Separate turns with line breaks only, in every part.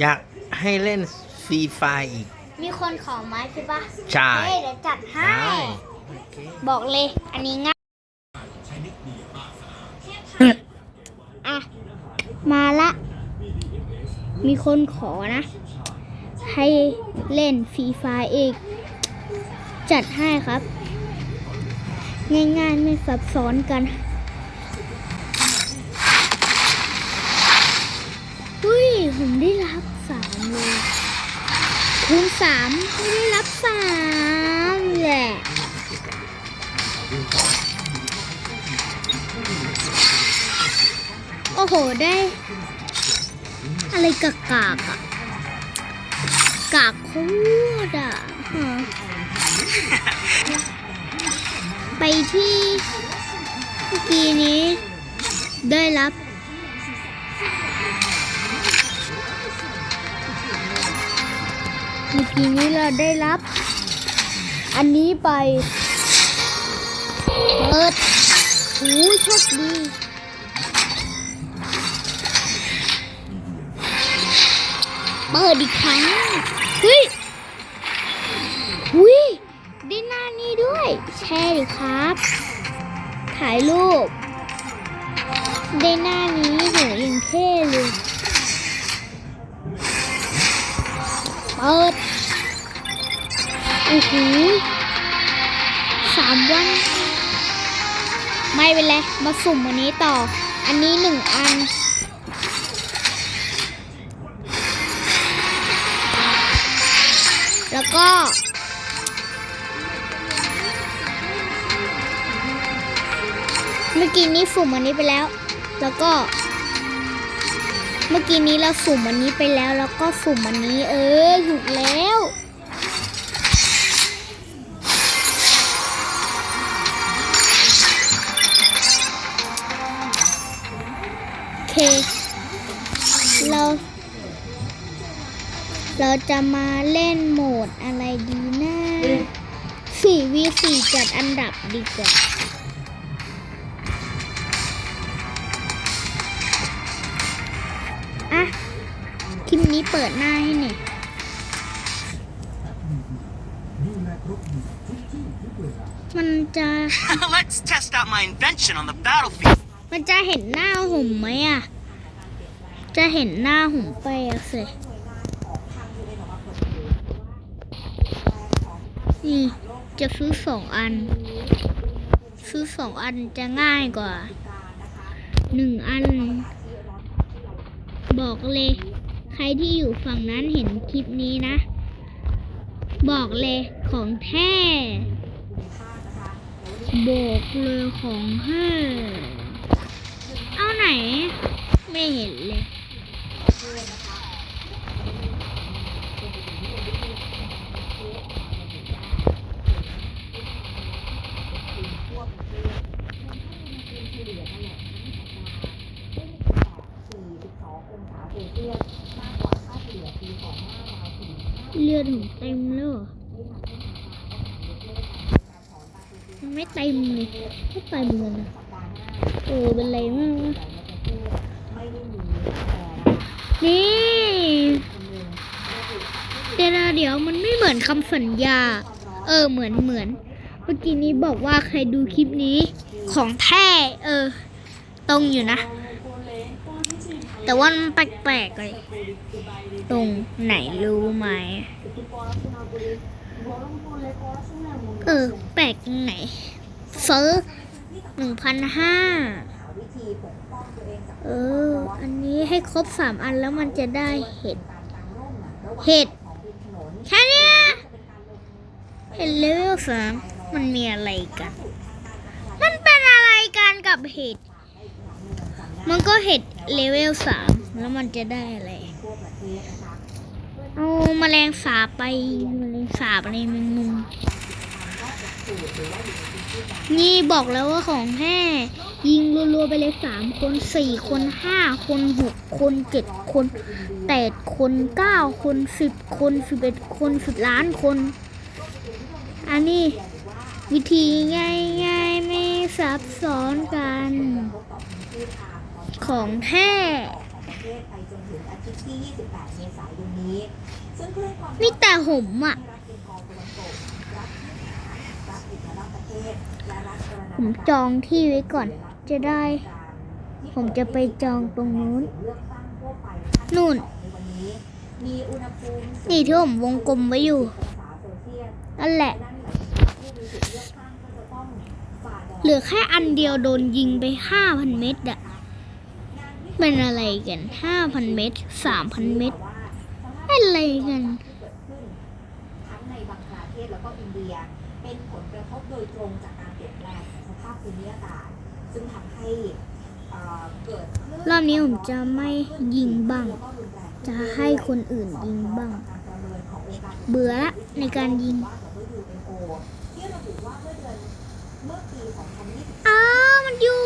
อยากให้เล่นฟรีไฟอีก
มีคนขอไหมใช่ปะ
ใช่
เฮ้ยเดี๋ยวจัดให้
ได้โอเค
บอกเลย อันนี้ง่ายอะมาละ มีคนขอนะ ให้เล่นฟรีไฟอีก จัดให้ครับ ง่ายๆไม่ซับซ้อนกัน ผมได้รับสามเลยคูณสามไม่ได้รับสามแหละโอ้โห ได้ อะไรกากากอะกากโคตรอะฮะไปที่เมื่อกี้นี้ได้รับ เมื่อกี้นี้เราได้รับ อันนี้ไป เปิดโอ้โชคดีเปิดอีกครั้งเฮ้ยหุยได้หน้านี้ด้วย แชร์ดิครับ ถ่ายรูปได้หน้านี้โหยังเท่เลยเปิด โอ้โหสามวัน ไม่เป็นไรมาสุ่มอันนี้ต่อ อันนี้หนึ่งอัน แล้วก็เมื่อกี้นี้สุ่มอันนี้ไปแล้ว แล้วก็ เมื่อกี้นี้เราสุ่มอันนี้ไปแล้ว แล้วก็สุ่มอันนี้ เออหยุดแล้ว เราจะมาเล่นโหมดอะไรดีนะสี่วีสี่จัดอันดับดีกว่า อะ คลิปนี้เปิดหน้าให้หน่อยมันจะ
Let's test out my invention on the battlefield.
มันจะเห็นหน้าหุ่มไหมอะ จะเห็นหน้าหุ่มไปอะสิ นี่จะซื้อสองอัน ซื้อสองอันจะง่ายกว่าหนึ่งอัน บอกเลย ใครที่อยู่ฝั่งนั้นเห็นคลิปนี้นะ บอกเลยของแท้บอกเลยของแท้เอาไหน ไม่เห็นเลย ลือดเต็มแล้วเหรอมันไม่เต็มเลยไม่เต็มเลยนะเออเป็นไรมากวะนี่เดี๋ยวนะเดี๋ยวมันไม่เหมือนคำสัญญา เออเหมือนเหมือน เมื่อกี้นี้บอกว่าใครดูคลิปนี้ของแท้เออ ตรงอยู่นะ แต่ว่ามันแปลกๆเลยตรงไหนรู้ไหม เออ แปลกตรงไหน เฟอร์หนึ่งพันห้าเออ อันนี้ให้ครบสามอันแล้วมันจะได้เห็ด เห็ดแค่นี้เห็ดเลเวลสามมันมีอะไรกัน มันเป็นอะไรกันกับเห็ด มันก็เห็ด เลเวลสามแล้วมันจะได้อะไร เอาแมลงสาบไปแมลงสาบอะไรแมงมุมนี่บอกแล้วว่าของแท้ยิงรัวๆไปเลยสามคนสี่คนห้าคนหกคนเจ็ดคนแปดคนเก้าคนสิบคนสิบเอ็ดคนสิบล้านคน อันนี้วิธีง่ายๆไม่ซับซ้อนกัน ของแท้
ที่28เมษายนนี้ซึ่งคลื่นความ
มีแต่ผมอะ
รัฐเป็นกองตะวันตกรัฐที่หารัฐอิสระประเทศและรัฐกรณา
ผมจองที่ไว้ก่อน จะได้ ผมจะไปจองตรงนู้น
เลือกตั้งทั่วไป
นู่น
ในวันนี้มีอุณหภูมิ
นี่ที่ผมวงกลมไว้อยู่
องศาเซลเซียส
นั่นแหละ
นั่นหมายถึงว่าผู้มีสิทธิ์เลือกตั้งก็จะต้องฝ่าแดด
เหลือแค่อันเดียวโดนยิงไปห้าพันเม็ดอะ เป็นอะไรกันห้าพันเม็ดสามพันเม็ดเป็นอะไรกัน
ที่เกิดขึ้นทั้งในบังคลาเทศแล้วก็อินเดีย เป็นผลกระทบโดยตรงจากการเปลี่ยนแปลงของสภาพภูมิอากาศ ซึ่งทำให้เอ่อเกิดคลื่
รอบนี้ผมจะไม่ยิงบ้าง
แล้วก็รุนแรง
จะให้คนอื่นยิงบ้าง
การประเมินขององค์การ
เบื่อละในการยิง
ว่า WHO ที่ระบุว่าเมื่อเดือนเมื่อปี2020
อ้าวมันอยู่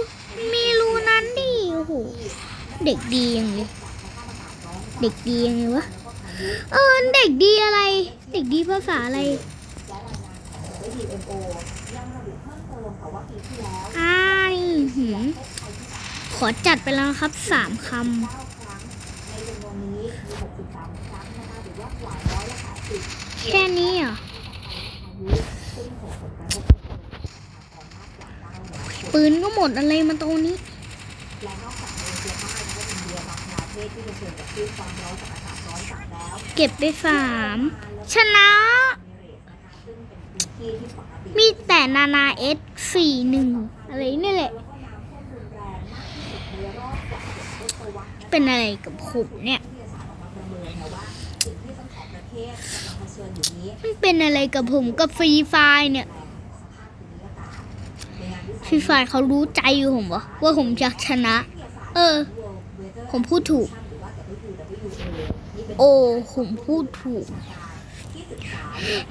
มีรูนั้นดิโอ้โห เด็กดียังเลยเด็กดียังไงวะเออเด็กดีอะไร เด็กดีภาษาอะไร
อ่า
นี่ขอจัดไปแล้วครับสามคำแค่นี้เหรอปืนก็หมดอะไรมาตรงนี้
ศที่เผชิญกับคลื่นความร้อนจากอากาศร้อนจัดแล้ว
เก็บไปสามชนะ
ซึ่งเป็นพื้นที่ที่ปกติ
มีแต่นานาเอสสี่หนึ่งอะไรนี่แหละ
แล้วก็น้ำท่วมรุนแรงมากที่สุดในรอบกว่า10ทศวรรษนะคะ
เป็นอะไรกับผมเนี่ย
วิทยาศาสตร์ออกมาประเมินนะว่าสิ่งที่ทั้งสองประเทศกำลังเผชิญอยู่นี้
มันเป็นอะไรกับผมกับฟรีไฟร์เนี่ย
แรงสภาพภูมิอากาศในงานวิ
ฟรีไฟร์เขารู้ใจอยู่ผมวะว่าผมอยากชนะ เออ ผมพูดถูก
หรือว่า WWA นี่เป็น
โอ้ผมพูดถูก
ที่ศึกษาเรื่อง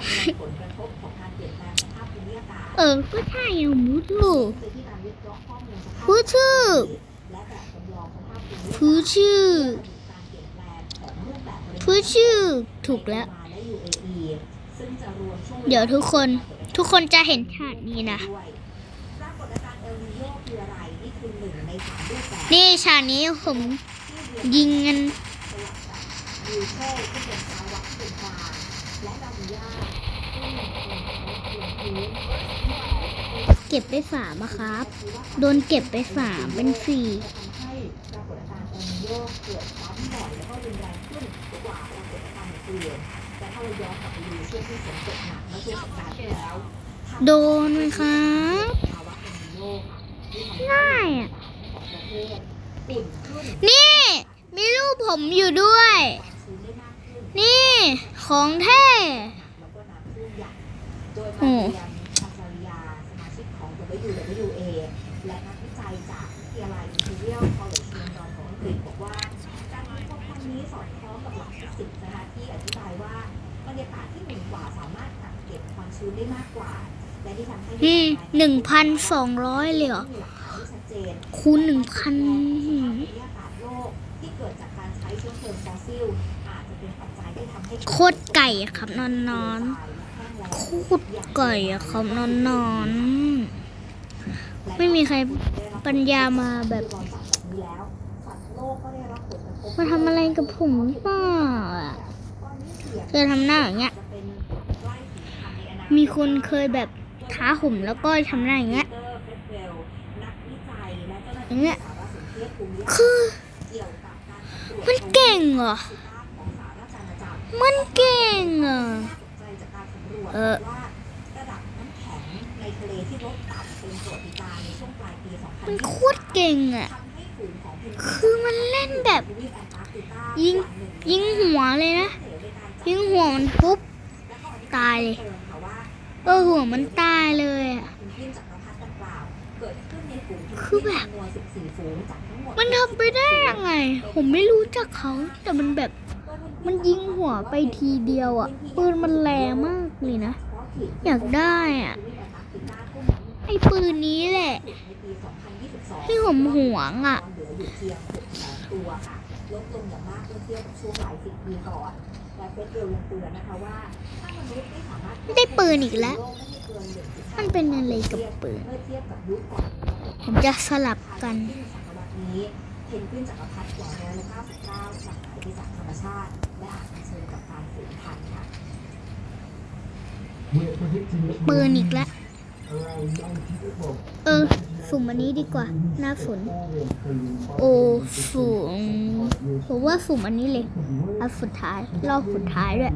ผลกระทบของการเปลี่ยนแปลงสภาพภูมิอากาศ
เออ ก็ใช่ไงผมพูดถูก
โดยที่การวิเคราะห์ข้อมูลสภาพ
พูดชื่อ
และแบบจำลองสภาพภูมิอากาศ
พูดชื่อ
การเปลี่ยนแปลงของรูปแบบบริ
พูดชื่อถูกแล้ว
และ UAE ซึ่งจะรวมช่วง
เดี๋ยวทุกคนทุกคนจะเห็นฉากนี้นะ
ด้วยปรากฏการณ์เอลนิโยคืออะไรนี่คือหนึ่งในสามรูปแบบ
นี่ฉากนี้ผมยิงกัน
เงิน
เก็บไปสามอะครับ โดนเก็บไปสามเป็นสี่
ทำให้ปรากฏการณ์เอลนิโยเกิดซ้ำบ่อยแล้วก็รุนแรงขึ้นกว่าปรากฏการณ์อื่นๆแต่ถ้าเราย้อนกลับไปดูช่วงที่ฝนตกหนักเมื่อช่วงสัปดาห์ที่แล้ว
โดนไหมครับ
ภาวะเอลนิโยค่ะที่ทำให้
ง่ายอะ
ของประเทศอุ่นขึ้น
นี่ มีรูปผ มอยู่ด้วย
ชื้นได้มากขึ้น
นี่ของแท้
แล้วก็น้ำท่วมใหญ่โดย
โอ้
มาเรียมอัจาริยาสมาชิกของ WWA และนักวิจัยจากวิทยาลัย Imperial College London ของอังกฤษบอกว่าการค้นพบครั้งนี้สอดคล้องกับหลักฟิสิกส์นะคะที่อธิบายว่าบรรยากาศที่อุ่นกว่าสามารถกักเก็บความชื้นได้มากกว่าและที่ทำให้
อืมหนึ่งพันสองร้อยเลยเหรอ
มีหลักฐานที่ชัดเจน
คูณหนึ่งพัน
โค
ตรไก่ครับนอนนอนโคตรไก่ครับนอนนอนไม่มีใครปัญญามาแบบมาทำอะไรกับผมบ้าอะเคยทำหน้าอย่างเงี้ย มีคนเคยแบบท้าผมแล้วก็ทำหน้าอย่างเงี้ยอย่างเงี้ยคือมันเก่งเหรอ มันเก่งอะเออ
ระดับน้ำแข็งในทะเลที่ลดต่ำเป็นประวัติการณ์ในช่วงปลายปี
มัน
2020
โคตรเก่งอะ
ทำให้ฝูงของเพนกวิน
คือมันเล่นแบบ
ทวีปแอนตาร์กติกา
ยิง
กว่าหนึ่
ยิงหัวเลยนะ ยิงหัวมันปุ๊บตายเลยเออหัวมันตายเลยอะคือแบบ มันทำไปได้ยังไง ผมไม่รู้จักเขาแต่มันแบบ มันยิงหัวไปทีเดียวอะ ปืนมันแรงมากเลยนะ อยากได้อะ ไอ้ปืนนี้แหละที่ผมหวงอะ
เหลืออยู่เพียง6ตัวค่ะลดลงอย่างมากเมื่อเทียบกับช่วงหลายสิบปีก่อนและเฟสเดลยังเตือนนะคะว่าถ้ามนุษย์ไม่สามารถ
ไม่ได้ปืนอีกแล้ว
มัน
เป็นอะไรกับปืน ผมจะสลับกัน
เพนกวินจักรพรรดิกว่า199จะหายไปจาก รรมชาติ และอาจเผชิญกับการสูญพันธุ์ค่ะ
ปืนอีกแล้ว เออ สุ่มอันนี้ดีกว่า หน้าฝน โอ้สุ่มผมว่าสุ่มอันนี้เลยอันสุดท้าย รอบสุดท้ายด้วย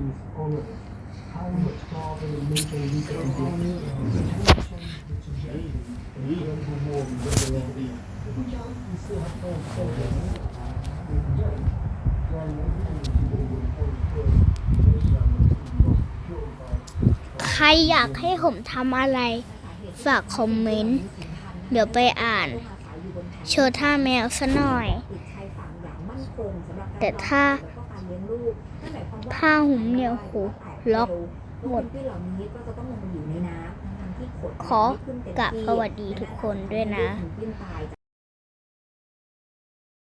ใครอยากให้ผมทำอะไร ฝากคอมเมนต์ เดี๋ยวไปอ่าน โชว์ท่าแมวซะหน่อย แต่ถ้า
แล้ารเลี้ยงลูกนั่นหมายความว่า
ผ้าห่มเนี่ยโหล็อกหมด
เพนกวินเหล่านี้ก็จะต้องลงมาอยู่ในน้ำข
อ
ขึ้น
กราบสวัสดีทุกคนด้วยนะ